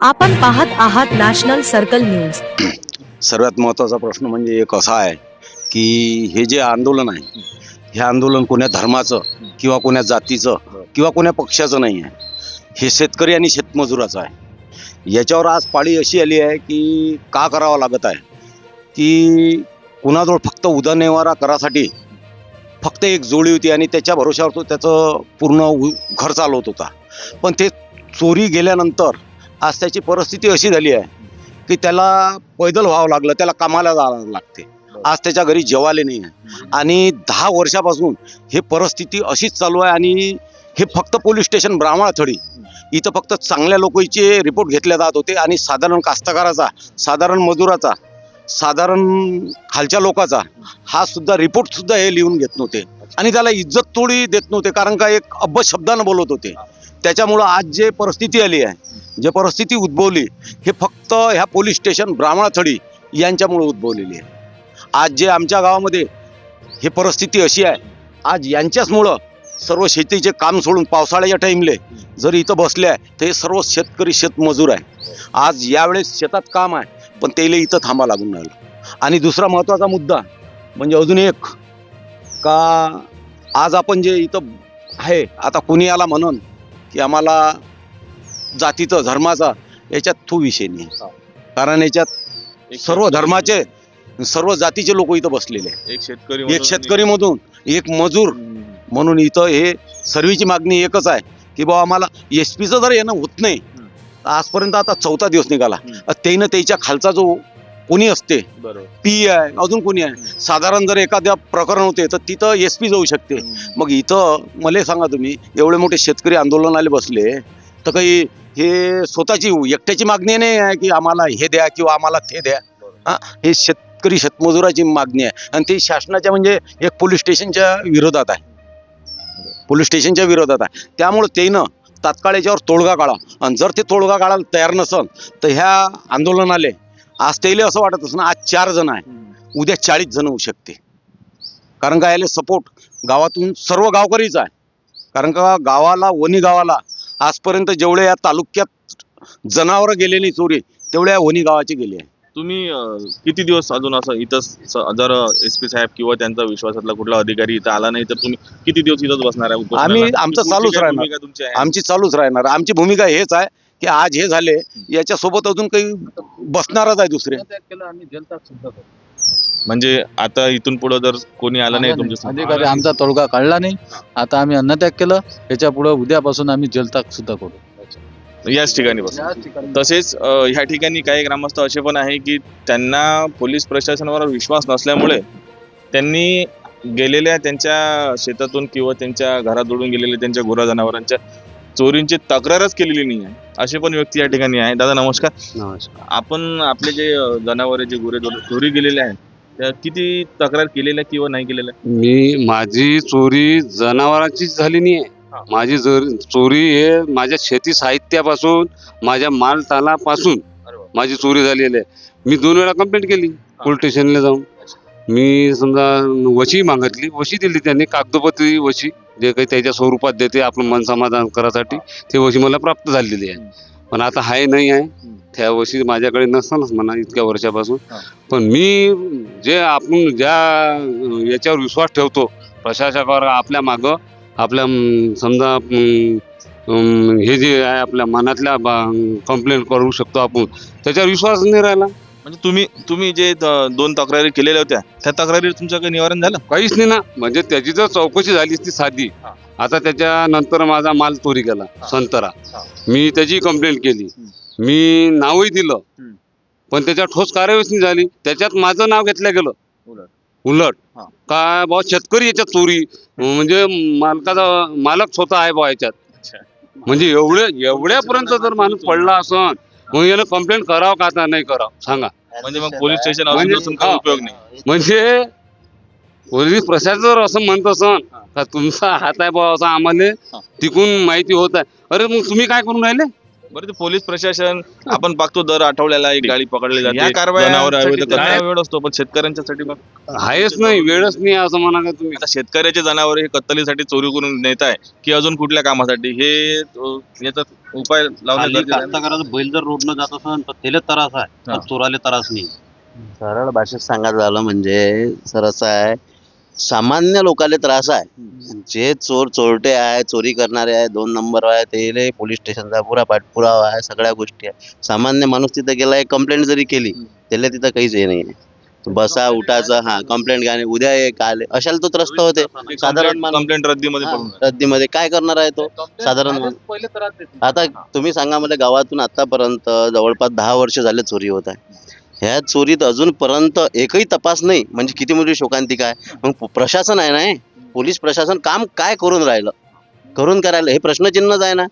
आपण पाहत आहात नॅशनल सर्कल न्यूज. सर्वात महत्त्वाचा प्रश्न म्हणजे एक असा आहे की हे जे आंदोलन आहे हे आंदोलन कोण्या धर्माचं किंवा कोण्या जातीचं किंवा कोण्या पक्षाचं नाही आहे. हे शेतकरी आणि शेतमजुराचं आहे. याच्यावर आज पाळी अशी आली आहे की का करावं लागत आहे? की कुणाजवळ फक्त उदरनिर्वाह करासाठी फक्त एक जोडी होती आणि त्याच्या भरोश्यावर तो त्याचं पूर्ण उ- घर चालवत होता. पण ते चोरी गेल्यानंतर आज त्याची परिस्थिती अशी झाली आहे की त्याला पैदल व्हावं लागलं त्याला कामाला जावं लागते. आज त्याच्या घरी जेवाले नाही आहे. आणि दहा वर्षापासून हे परिस्थिती अशीच चालू आहे आणि हे फक्त पोलीस स्टेशन ब्राह्मणाथडी. इथं फक्त चांगल्या लोकांचे रिपोर्ट घेतले जात होते आणि साधारण कास्तकाराचा साधारण मजुराचा साधारण खालच्या लोकाचा हा सुद्धा रिपोर्ट सुद्धा हे लिहून घेत नव्हते. आणि त्याला इज्जत तोडी देत नव्हते कारण का एक अब्ब शब्दानं बोलत होते. त्याच्यामुळं आज जे परिस्थिती आली आहे जे परिस्थिती उद्भवली हे फक्त ह्या पोलीस स्टेशन ब्राह्मणाथडी यांच्यामुळं उद्भवलेली आहे. आज जे आमच्या गावामध्ये हे परिस्थिती अशी आहे आज यांच्याचमुळं सर्व शेतीचे काम सोडून पावसाळ्याच्या टाईमले जर इथं बसले आहे तर हे सर्व शेतकरी शेतमजूर आहे. आज यावेळेस शेतात काम आहे पण त्याला इथं थांबा लागून राहिलं. आणि दुसरा महत्त्वाचा मुद्दा म्हणजे अजून एक का आज आपण जे इथं आहे आता कुणी याला म्हणून की आम्हाला जातीचं धर्माचा याच्यात तो विषय नाही. कारण याच्यात सर्व धर्माचे सर्व जातीचे लोक इथं बसलेले एक शेतकरी एक शेतकरी मधून एक मजूर म्हणून इथं हे सर्वीची मागणी एकच आहे की बाबा आम्हाला एस पीचं जर येणं होत नाही आजपर्यंत आता चौथा दिवस निघाला. त्यानं त्याच्या खालचा जो कोणी असते बरोबर. पी आहे अजून कोणी आहे? साधारण जर एखाद्या प्रकरण होते तर तिथं एस पी जाऊ शकते. मग इथं मला सांगा तुम्ही एवढे मोठे शेतकरी आंदोलनाला बसले तर काही हे स्वतःची एकट्याची मागणी नाही आहे की आम्हाला हे द्या किंवा आम्हाला ते द्या. हा? हे शेतकरी शेतमजुराची मागणी आहे. आणि ती शासनाच्या म्हणजे एक पोलीस स्टेशनच्या विरोधात आहे. पोलीस स्टेशनच्या विरोधात आहे. त्यामुळे त्यानं तात्काळ याच्यावर तोडगा काढा. आणि जर ते तोडगा काढायला तयार नसल तर ह्या आंदोलनाले आज त्याला असं वाटत असं आज चार जण आहे. उद्या चाळीस जण होऊ शकते. कारण का याला सपोर्ट गावातून सर्व गावकरीच आहे. कारण का गावाला वणी गावाला आजपर्यंत जेवढे या तालुक्यात जनावर गेले नाही चोरी तेवढ्या वणी गावाचे गेले आहे. तुम्ही किती दिवस अजून असं इथं जर एस पी साहेब किंवा त्यांचा विश्वासातला कुठला अधिकारी इथं आला नाही तर तुम्ही किती दिवस इथंच बसणार आहे? आम्ही- आमचं चालूच राहणार. आमची चालूच राहणार. आमची भूमिका हेच आहे की आज हे झाले याच्यासोबत अजून काही बसणारच आहे दुसरे. म्हणजे आता इथून पुढे जर कोणी आलं नाही तुमच्या अधिकारी आमचा तोडगा काढला नाही आता आम्ही अन्नत्याग केलं याच्यापुढे उद्यापासून आम्ही जलताग सुद्धा करू. याच ठिकाणी बस. तसेच ह्या ठिकाणी काही ग्रामस्थ असे पण आहे की त्यांना पोलीस प्रशासनावर विश्वास नसल्यामुळे त्यांनी गेलेल्या त्यांच्या शेतातून किंवा त्यांच्या घरातोडून गेलेल्या त्यांच्या गुरा जनावरांच्या चोरींची तक्रारच केलेली नाही आहे. असे पण व्यक्ती या ठिकाणी आहे. दादा नमस्कार. आपण आपले जे जनावर जे गुरे चोरी गेलेले आहेत त्या किती तक्रार केलेल्या किंवा नाही केलेल्या? मी माझी चोरी जनावरांचीच झाली नाही हा. माझी जर चोरी हे माझ्या शेती साहित्यापासून माझ्या मालतालापासून. माझी चोरी झालेली आहे. मी दोन वेळा कंप्लेंट केली पोलीस स्टेशनला जाऊन. मी समजा वशी मागितली वशी दिली त्यांनी कागदोपत्री वशी जे काही त्याच्या स्वरूपात देते आपलं मन समाधान करासाठी ते वशी मला प्राप्त झालेली आहे. पण आता हाय नाही आहे. त्या वशी माझ्याकडे नसतानच म्हणा इतक्या वर्षापासून. पण मी जे आपण ज्या याच्यावर विश्वास ठेवतो प्रशासकावर आपल्या मागं आपल्या समजा हे जे आहे आपल्या मनातल्या कंप्लेंट करू शकतो आपण त्याच्यावर विश्वास नाही राहिला म्हणजे तुम्ही तुम्ही जे त- दोन तक्रारी केलेल्या होत्या त्या तक्रारीवर तुमचं काही निवारण झालं काहीच नाही ना म्हणजे त्याची जर चौकशी झाली असती साधी. आता त्याच्यानंतर माझा माल चोरी केला. संतरा. मी त्याची कंप्लेंट केली. मी नावही दिलं. पण त्याच्या ठोस कार्यवाहीच नाही झाली त्याच्यात माझं नाव घेतलं गेलं उलट. काय बा शेतकरी याच्यात चोरी. म्हणजे मालकाचा मालक स्वतः आहे बा याच्यात. म्हणजे एवढे एवढ्यापर्यंत जर माणूस पडला असन मग यानं कंप्लेंट करावं का आता? नाही करावं. सांगा. म्हणजे मग पोलीस स्टेशन असून. उपयोग नाही. म्हणजे पोलीस प्रशासन जर असं म्हणत असन का तुमचा हात आहे बा असं आम्हाला. तिकून माहिती होत आहे. अरे मग तुम्ही काय करून राहिले? बरं ते पोलीस प्रशासन आपण बघतो दर आठवड्याला एक गाडी पकडली जाते कारवाया- जनावर काय- वेळ असतो? पण शेतकऱ्यांच्यासाठी मग आहेच नाही वेळच नाही असं म्हणा का तुम्ही? आता शेतकऱ्याचे जनावर हे कत्तलीसाठी चोरी करून नेत आहे की अजून कुठल्या कामासाठी? हे अ, याचा उपाय लावणं खाली गरजेचं आहे. ना? कास्तकाराचा बैल जर रोडनं जात असेल तर त्याला त्रास आहे हा. पण चोराले त्रास नाही. सरळ भाषेत सांगायचं झालं म्हणजे सर असं आहे सामान्य लोकांना त्रास आहे. जे चोर चोरटे आहे चोरी करणारे आहे दोन नंबर आहे ते पोलीस स्टेशनचा पुरा पाठपुरावा आहे सगळ्या गोष्टी आहे. सामान्य माणूस तिथं गेला एक कंप्लेंट जरी केली त्याला तिथं काहीच हे नाही बसा उठायचं हा कंप्लेंट घ्या उद्या एक आले. अशाला तो त्रस्त होते. साधारण कंप्लेंट रद्दीमध्ये. रद्दीमध्ये. काय करणार आहे तो? साधारण. आता तुम्ही सांगा मला गावातून आतापर्यंत जवळपास दहा वर्ष झाले चोरी होत आहे. ह्या चोरीत अजूनपर्यंत एकही तपास नाही. म्हणजे किती मोठी शोकांतिका आहे मग प्रशासन आहे ना हे? पोलीस प्रशासन काम काय करून राहिलं? करून करायला हे प्रश्नचिन्हच आहे ना?